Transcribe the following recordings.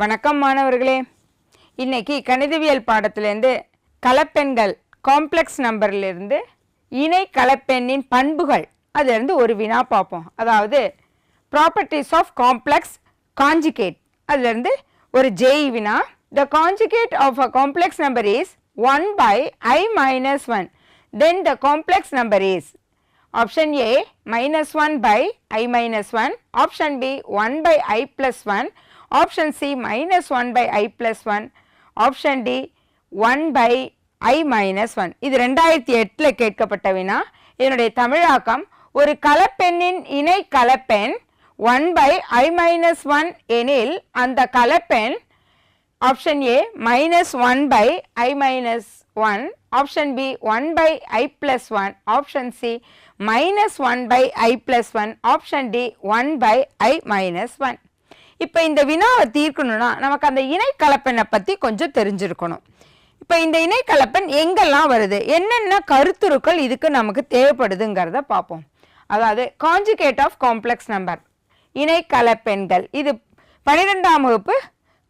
வணக்கம் மாணவர்களே. இன்னைக்கு கணிதவியல் பாடத்திலேருந்து கலப்பெண்கள் காம்ப்ளெக்ஸ் நம்பர்லேருந்து இணை கலப்பெண்ணின் பண்புகள். அதிலிருந்து ஒரு வினா பார்ப்போம். அதாவது ப்ராப்பர்ட்டிஸ் ஆஃப் காம்ப்ளெக்ஸ் காஞ்சிகேட் அதுலேருந்து ஒரு ஜெய் வினா. The conjugate of a complex number is one by i minus one then the complex number is Option A minus 1 by i minus 1. Option B 1 by i plus 1. Option C minus one by i plus one option D one by i minus one இது ரெண்டாயிரத்தி எட்டில் கேட்கப்பட்ட வினா. இதனுடைய தமிழாக்கம் ஒரு கலப்பெண்ணின் இணை கலப்பெண் one by i minus one எனில் அந்த கலப்பெண் option A minus one by i minus one option B one by i plus one option C minus one by i plus one option D one by i minus one இப்போ இந்த வினாவை தீர்க்கணும்னா நமக்கு அந்த இணை கலப்பெண்ணை பற்றி கொஞ்சம் தெரிஞ்சிருக்கணும். இப்போ இந்த இணை கலப்பெண் எங்கெல்லாம் வருது? என்னென்ன கருத்துருக்கள் இதுக்கு நமக்கு தேவைப்படுதுங்கிறத பார்ப்போம். அதாவது காஞ்சுகேட் ஆஃப் காம்ப்ளெக்ஸ் நம்பர் இணை கலப்பெண்கள் இது பன்னிரெண்டாம் வகுப்பு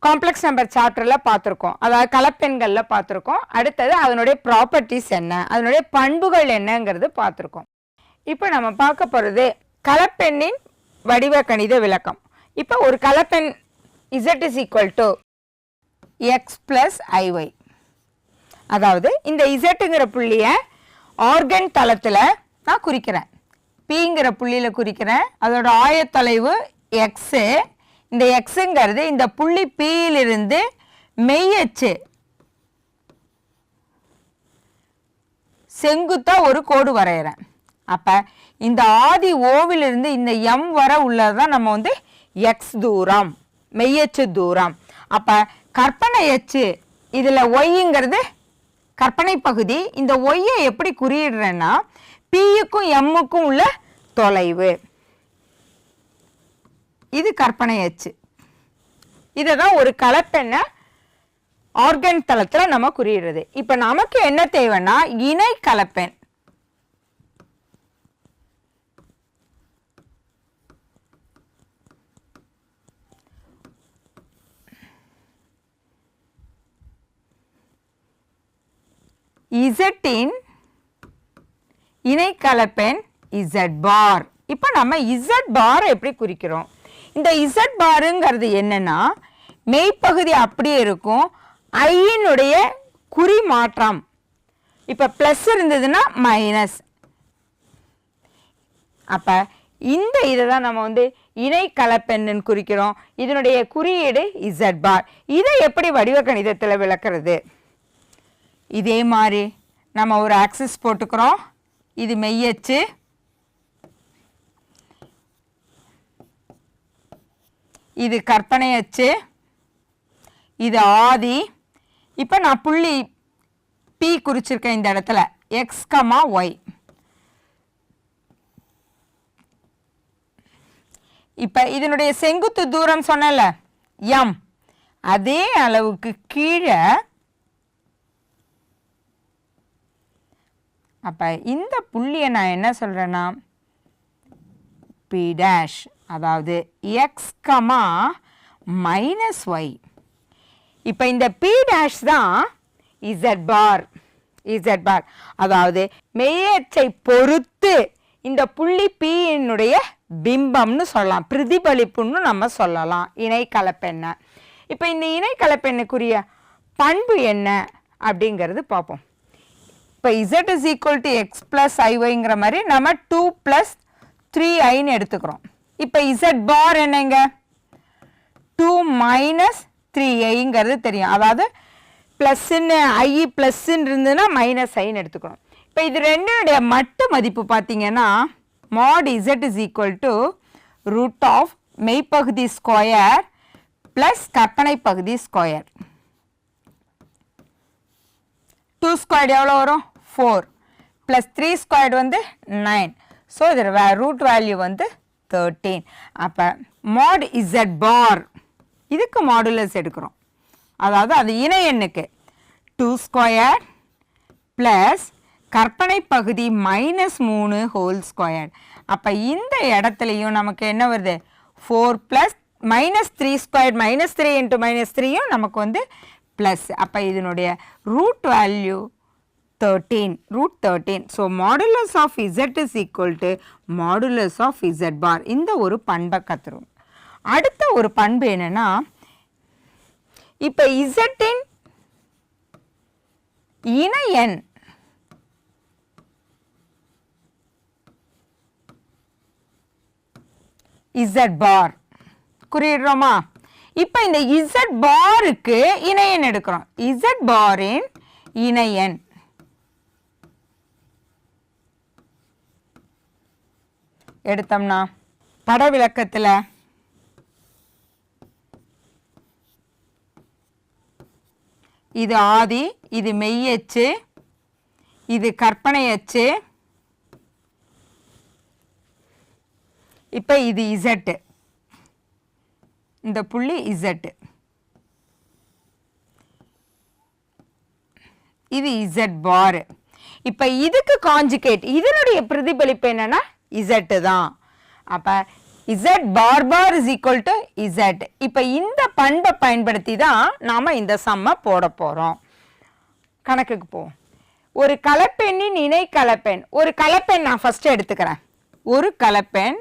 காம்ப்ளெக்ஸ் நம்பர் சாப்டரில் பார்த்துருக்கோம். அதாவது கலப்பெண்களில் பார்த்துருக்கோம். அடுத்தது அதனுடைய ப்ராப்பர்ட்டிஸ் என்ன? அதனுடைய பண்புகள் என்னங்கிறது பார்த்துருக்கோம். இப்போ நம்ம பார்க்க போகிறது கலப்பெண்ணின் வடிவ கணித விளக்கம். இப்போ ஒரு கலப்பெண் Z is equal to X plus i y அதாவது இந்த இசட்டுங்கிற புள்ளியை ஆர்கன் தளத்தில் நான் குறிக்கிறேன். பிங்கிற புள்ளியில் குறிக்கிறேன். அதோட ஆயத்தொலைவு எக்ஸு இந்த எக்ஸுங்கிறது இந்த புள்ளி பியிலிருந்து மெய்யச்சு செங்குத்தா ஒரு கோடு வரைகிறேன் அப்போ இந்த ஆதி ஓவிலிருந்து இந்த எம் வர உள்ளதான் நம்ம வந்து எக்ஸ் தூரம் மெய்யச்சு தூரம். அப்போ கற்பனை அச்சு இதில் ஒய்ங்கிறது கற்பனை பகுதி. இந்த ஒய்யை எப்படி குறியிடுறேன்னா பியுக்கும் எம்முக்கும் உள்ள தொலைவு. இது கற்பனை அச்சு. இதை தான் ஒரு கலப்பெண்ணை ஆர்கன் தளத்தில் நம்ம குறியிடுறது. இப்போ நமக்கு என்ன தேவைன்னா இணை கலப்பெண். இசட்டின் இணை கலப்பெண் இசட் பார் இப்போ நம்ம இசட் பார் எப்படி குறிக்கிறோம்? இந்த இசட் பாருங்கிறது என்னன்னா மெய்ப்பகுதி அப்படியே இருக்கும் ஐயினுடைய குறி மாற்றம் இப்போ ப்ளஸ் இருந்ததுன்னா மைனஸ் அப்போ இந்த இதை தான் நம்ம வந்து இணை கலப்பெண்ணுன்னு குறிக்கிறோம். இதனுடைய குறியீடு இசட் பார் இதை எப்படி வடிவ கணிதத்தில் விளக்குறது? இதே மாதிரி நம்ம ஒரு ஆக்சிஸ் போட்டுக்கிறோம். இது மெய்யச்சு. இது கற்பனை அச்சு இது ஆதி. இப்போ நான் புள்ளி பி குறிச்சிருக்கேன் இந்த இடத்துல. எக்ஸ் கமா ஒய் இப்போ இதனுடைய செங்குத்து தூரம் சொன்னல எம் அதே அளவுக்கு கீழே அப்போ இந்த புள்ளியை நான் என்ன சொல்கிறேன்னா பி டேஷ் அதாவது எக்ஸ் கமா மைனஸ் ஒய் இப்போ இந்த பி டேஷ் தான் இசட் பார் இசட் பார் அதாவது மெய்யச்சை பொறுத்து இந்த புள்ளி பீயினுடைய பிம்பம்னு சொல்லலாம் பிரதிபலிப்புன்னு நம்ம சொல்லலாம். இணை கலப்பெண்ணை இப்போ இந்த இணை கலப்பெண்ணுக்குரிய பண்பு என்ன அப்படிங்கிறது பார்ப்போம். இப்போ Z is equal to X plus ஐஒய்ங்கிற மாதிரி நம்ம டூ ப்ளஸ் த்ரீ ஐன்னு எடுத்துக்கிறோம். இப்போ இசட் பார் என்னங்க? டூ மைனஸ் த்ரீ ஐங்கிறது தெரியும். அதாவது ப்ளஸ்ன்னு ஐ ப்ளஸ்ன்னு இருந்ததுன்னா மைனஸ் ஐன்னு எடுத்துக்கணும் இப்போ இது ரெண்டுடைய மட்டு மதிப்பு பார்த்தீங்கன்னா mod Z is equal to root of மெய்ப்பகுதி square plus கற்பனை பகுதி ஸ்கொயர் டூ ஸ்கொயர்டு எவ்வளோ வரும்? ஃபோர் ப்ளஸ் த்ரீ ஸ்கொயர்டு வந்து நைன் ஸோ இதில் வே ரூட் வேல்யூ வந்து தேர்ட்டீன் அப்போ மாட் இசட் பார் இதுக்கு மாடுலஸ் எடுக்கிறோம். அதாவது அது இணை எண்ணுக்கு. டூ ஸ்கொயர் ப்ளஸ் கற்பனை பகுதி மைனஸ் மூணு ஹோல் ஸ்கொயர் அப்போ இந்த இடத்துலையும் நமக்கு என்ன வருது? Four plus minus three square minus three into minus த்ரீயும் நமக்கு வந்து ப்ளஸ் அப்போ இதனுடைய root value thirteen root thirteen so modulus of Z is equal to modulus of Z bar இந்த ஒரு பண்பை கற்றுரும் அடுத்த ஒரு பண்பு என்னென்னா இப்போ இசட்டின் இணை எண் இசட் பார் குறியிடுறோமா இப்போ இந்த இசட் பாருக்கு இணையன் எடுக்கிறோம். இசட் பாரின் இணையன். எடுத்தோம்னா பட விளக்கத்தில் இது ஆதி இது மெய்யச்சு இது கற்பனை அச்சு. இப்போ இது இசட்டு இந்த புள்ளி இசட்டு இது இசட் பார் இப்போ இதுக்கு காஞ்சுகேட் இதனுடைய பிரதிபலிப்பு என்னன்னா இசட்டு தான். அப்போ Z bar bar is equal to Z இப்போ இந்த பண்பை பயன்படுத்தி தான் நாம் இந்த சம்மை போட போகிறோம் கணக்குக்கு போவோம். ஒரு கலப்பெண்ணின் இணை கலப்பெண் ஒரு கலப்பெண் நான் ஃபஸ்ட்டு எடுத்துக்கிறேன். ஒரு கலப்பெண்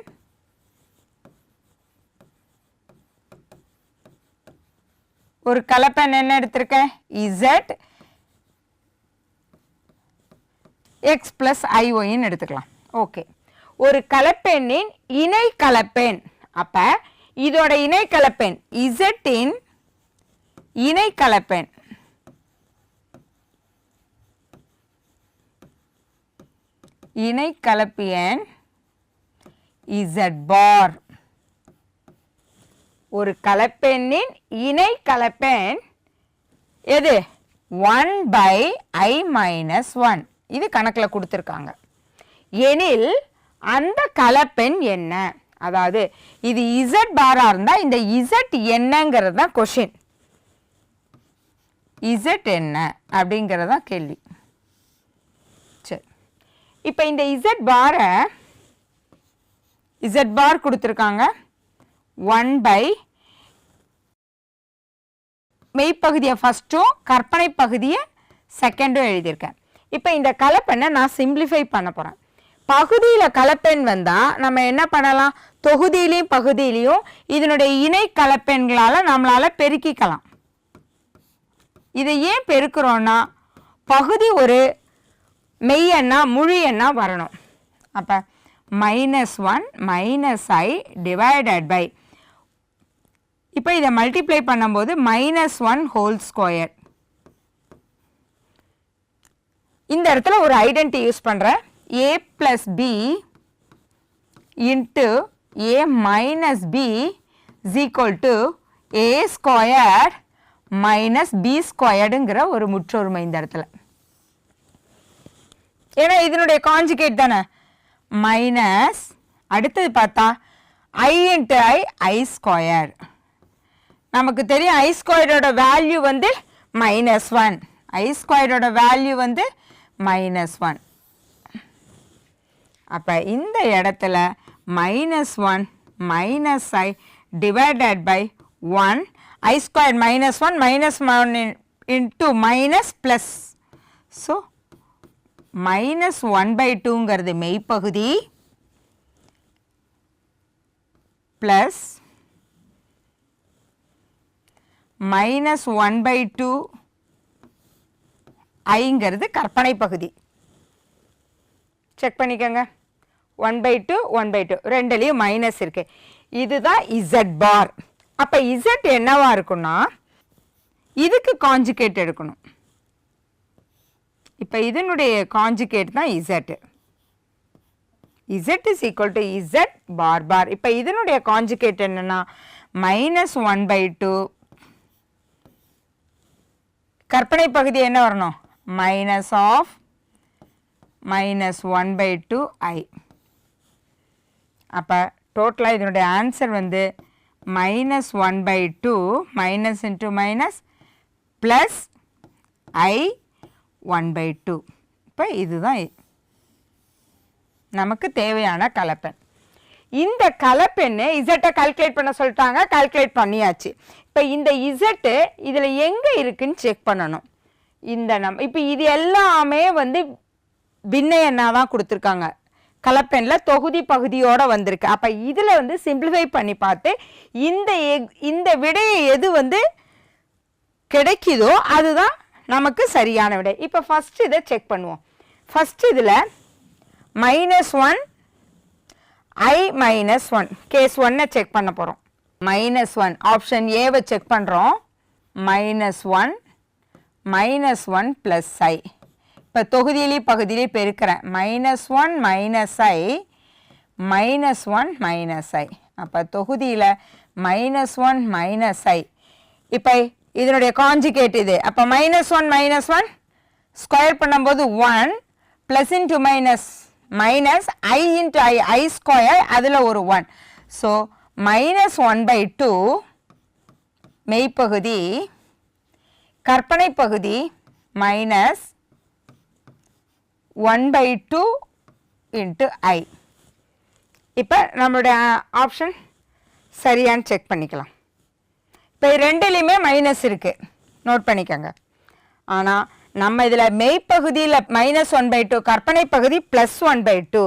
ஒரு கலப்பெண் என்ன எடுத்திருக்கேன்? இசட் எக்ஸ் பிளஸ் ஐஒயின்னு எடுத்துக்கலாம். ஓகே ஒரு கலப்பெண்ணின் இணை கலப்பெண். அப்ப இதோட இணை கலப்பெண் இசட்டின் இணை கலப்பெண். இணை கலப்பியன் இசட் பார் ஒரு கலப்பெண்ணின் இணை கலப்பெண் எது? One by i minus one இது கணக்கில் கொடுத்துருக்காங்க. எனில் அந்த கலப்பெண் என்ன? அதாவது இது இசட் பாராக இருந்தால் இந்த இசட் என்னங்கிறது தான் கொஷின் இசட் என்ன? அப்படிங்கிறது தான் கேள்வி. சரி. இப்போ இந்த இசட் பாரை இசட் பார் கொடுத்துருக்காங்க. ஒன் பை மெய்ப்பகுதியை ஃபஸ்ட்டும் கற்பனை பகுதியை செகண்டும் எழுதியிருக்கேன். இப்போ இந்த கலப்பெண்ணை நான் சிம்பிளிஃபை பண்ண போகிறேன் பகுதியில் கலப்பெண் வந்தால் நம்ம என்ன பண்ணலாம்? தொகுதியிலையும் பகுதியிலையும் இதனுடைய இணை கலப்பெண்களால் நம்மளால் பெருக்கிக்கலாம். இதை ஏன் பெருக்கிறோன்னா பகுதி ஒரு மெய் எண்ணா முழு எண்ணா வரணும். அப்போ minus one minus i divided by இப்போ இதை மல்டிப்ளை பண்ணும்போது மைனஸ் ஒன் ஹோல் ஸ்கொயர் இந்த இடத்துல ஒரு ஐடென்டி யூஸ் பண்ணுறேன் A plus B into A minus B equal to A square minus B ஸ்கொயர்டுங்கிற ஒரு முற்றொருமை இந்த இடத்துல. ஏன்னா இதனுடைய காஞ்சுகேட் தானே? மைனஸ் அடுத்தது பார்த்தா ஐ இன்ட்டு ஐ ஐ ஸ்கொயர் நமக்கு தெரியும் ஐ ஸ்கொயரோட வேல்யூ வந்து மைனஸ் ஒன் ஐ ஸ்கொயரோட வேல்யூ வந்து மைனஸ் ஒன் அப்போ இந்த இடத்துல minus one minus i divided by one i square minus one minus one into minus plus so minus one by டூங்கிறது மெய்ப்பகுதி plus minus one by two ஐங்கிறது கற்பனை பகுதி. Check பண்ணிக்கோங்க. One by two one by two ரெண்டுலேயும் minus இருக்கு. இதுதான் Z பார் அப்போ Z என்னவா இருக்குன்னா இதுக்கு காஞ்சுகேட் எடுக்கணும். இப்போ இதனுடைய காஞ்சுகேட் தான் Z Z is equal to Z bar bar இப்போ இதனுடைய காஞ்சுகேட் என்னென்னா மைனஸ் ஒன் பை டூ கற்பனை பகுதி என்ன வரணும்? Minus of minus one by two i அப்போ டோட்டலாக இதனுடைய ஆன்சர் வந்து minus one by two minus into minus plus i one by two இப்போ இதுதான் நமக்கு தேவையான கலப்பெண். இந்த கலப்பெண்ணு இசட்டை கால்குலேட் பண்ண சொல்லிட்டாங்க கால்குலேட் பண்ணியாச்சு. இப்போ இந்த இசட்டு இதில் எங்கே இருக்குன்னு செக் பண்ணணும். இந்த நம் இப்போ இது எல்லாமே வந்து பின்ன தான் கொடுத்துருக்காங்க. கலப்பெண்ணில் தொகுதி பகுதியோடு வந்திருக்கு. அப்போ இதில் வந்து சிம்பிளிஃபை பண்ணி பார்த்து இந்த எக்- இந்த விடையை எது வந்து கிடைக்குதோ அதுதான் நமக்கு சரியான விடை. இப்போ ஃபஸ்ட்டு இதை செக் பண்ணுவோம். ஃபஸ்ட் இதில் minus one i minus one case ஒன்னை செக் பண்ண போகிறோம் மைனஸ் ஒன் ஆப்ஷன் ஏவை செக் பண்ணுறோம் minus one minus one plus i இப்போ தொகுதியிலே பகுதியிலே பெருக்கிறேன். Minus one minus i minus one minus i அப்போ தொகுதியில் மைனஸ் ஒன் மைனஸ் ஐ இப்போ இதனுடைய காஞ்சிகேட் இது. அப்போ minus one minus one square பண்ணும்போது one plus into minus minus i into i i square அதில் ஒரு one so minus one by two மெய்ப்பகுதி கற்பனை பகுதி minus one by two into i இப்போ நம்மளுடைய ஆப்ஷன் சரியான்னு செக் பண்ணிக்கலாம். இப்போ ரெண்டுலேயுமே மைனஸ் இருக்குது நோட் பண்ணிக்கோங்க. ஆனால் நம்ம இதில் மெய்ப்பகுதியில் மைனஸ் ஒன் பை டூ கற்பனை பகுதி ப்ளஸ் ஒன் பை டூ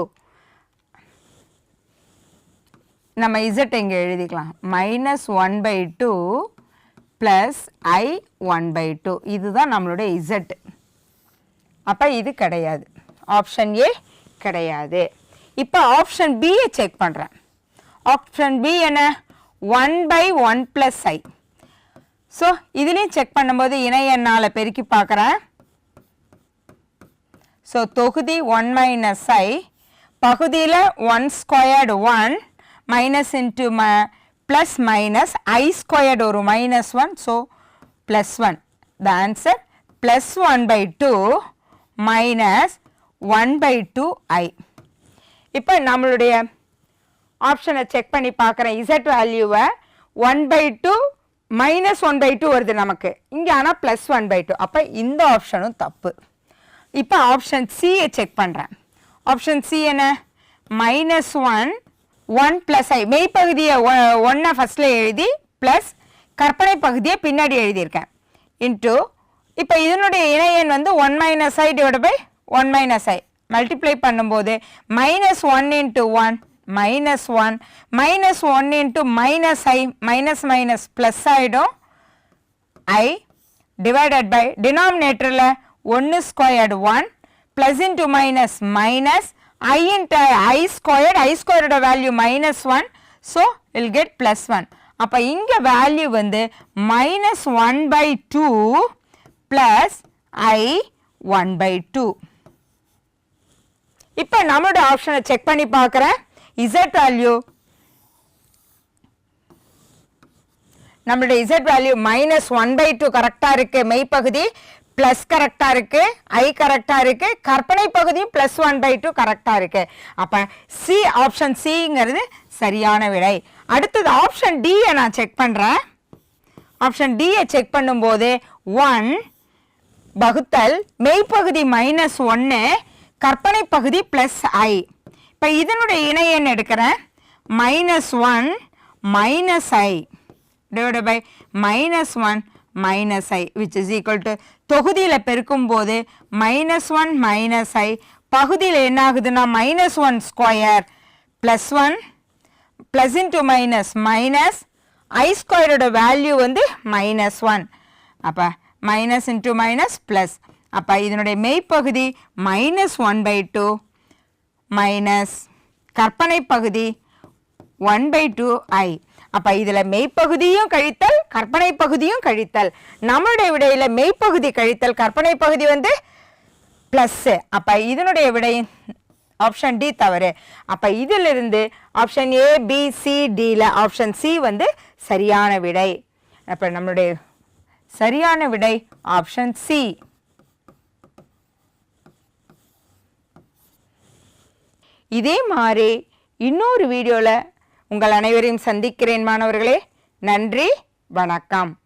நம்ம இசட் இங்கே எழுதிக்கலாம்? Minus one by two plus i one by two இதுதான் நம்மளுடைய இசட் அப்போ இது கிடையாது. ஆப்ஷன் ஏ கிடையாது. இப்போ ஆப்ஷன் பியை செக் பண்ணுறேன் ஆப்ஷன் பி என்ன? One by one plus i so இதுலேயும் செக் பண்ணும்போது இணை எண்ணால் பெருக்கி பார்க்குறேன். ஸோ தொகுதி ஒன் மைனஸ் ஐ பகுதியில் one squared one minus into ம ப்ளஸ் மைனஸ் ஐ ஸ்கொயர்டு ஒரு minus one so plus one the answer plus one by two minus one by two i இப்போ நம்மளுடைய ஆப்ஷனை செக் பண்ணி பார்க்குறேன் இசட் வேல்யூவை one by two minus one by two வருது நமக்கு. இங்கே ஆனால் ப்ளஸ் ஒன் பை டூ அப்போ இந்த ஆப்ஷனும் தப்பு. இப்போ ஆப்ஷன் சியை செக் பண்ணுறேன் ஆப்ஷன் சி என்ன? Minus one one plus i மெய்ப்பகுதியை ஒன்னை ஃபஸ்ட்டில் எழுதி ப்ளஸ் கற்பனை பகுதியை பின்னாடி எழுதியிருக்கேன். இன்ட்டு இப்போ இதனுடைய இணையன் வந்து one minus i divide by one minus i multiply பண்ணும்போது minus one into one minus one minus one into minus i minus minus plus ஆகிடும் ஐ டிவைடட் பை டினாமினேட்டரில் ஒன்று squared one plus into minus minus i i i i i value value minus one so will get plus one அப்போ இங்க value வந்து minus one by two plus i one by two இப்போ நம்மளோட ஆப்ஷனை check பண்ணி பார்க்குறேன். Z value நம்மளுடைய Z value minus one by two கரெக்டாக இருக்குது மெய்ப்பகுதி ப்ளஸ் கரெக்டாக இருக்குது ஐ கரெக்டாக இருக்குது கற்பனை பகுதியும் ப்ளஸ் ஒன் பை டூ கரெக்டாக இருக்குது அப்போ சி ஆப்ஷன் சிங்கிறது சரியான விடை. அடுத்தது ஆப்ஷன் டியை நான் செக் பண்ணுறேன் ஆப்ஷன் டியை செக் பண்ணும்போது ஒன் வகுத்தல் மெய்ப்பகுதி மைனஸ் ஒன்று கற்பனை பகுதி ப்ளஸ் ஐ இப்போ இதனுடைய இணையன் எடுக்கிறேன்? Minus one minus i divide by minus one minus i which is equal to தொகுதியில் பெருக்கும் போது மைனஸ் ஒன் மைனஸ் ஐ பகுதியில் என்ன ஆகுதுன்னா minus one square plus one plus into minus minus i ஸ்கொயரோட வேல்யூ வந்து மைனஸ் ஒன் அப்போ minus into minus plus அப்போ இதனுடைய மெய்ப்பகுதி minus one by two minus கற்பனை பகுதி ஒன் பை டூ ஐ அப்போ இதில் மெய்ப்பகுதியும் கழித்தல் கற்பனை பகுதியும் கழித்தல். நம்மளுடைய விடையில் மெய்ப்பகுதி கழித்தல் கற்பனை பகுதி வந்து ப்ளஸ்ஸு அப்போ இதனுடைய விடை ஆப்ஷன் டி தவறு. அப்போ இதிலிருந்து ஆப்ஷன் ஏ பி சி டியில் ஆப்ஷன் சி வந்து சரியான விடை. அப்போ நம்மளுடைய சரியான விடை ஆப்ஷன் சி இதே மாதிரி இன்னொரு வீடியோவில் உங்கள் அனைவரையும் சந்திக்கிறேன் மாணவர்களே. நன்றி வணக்கம்.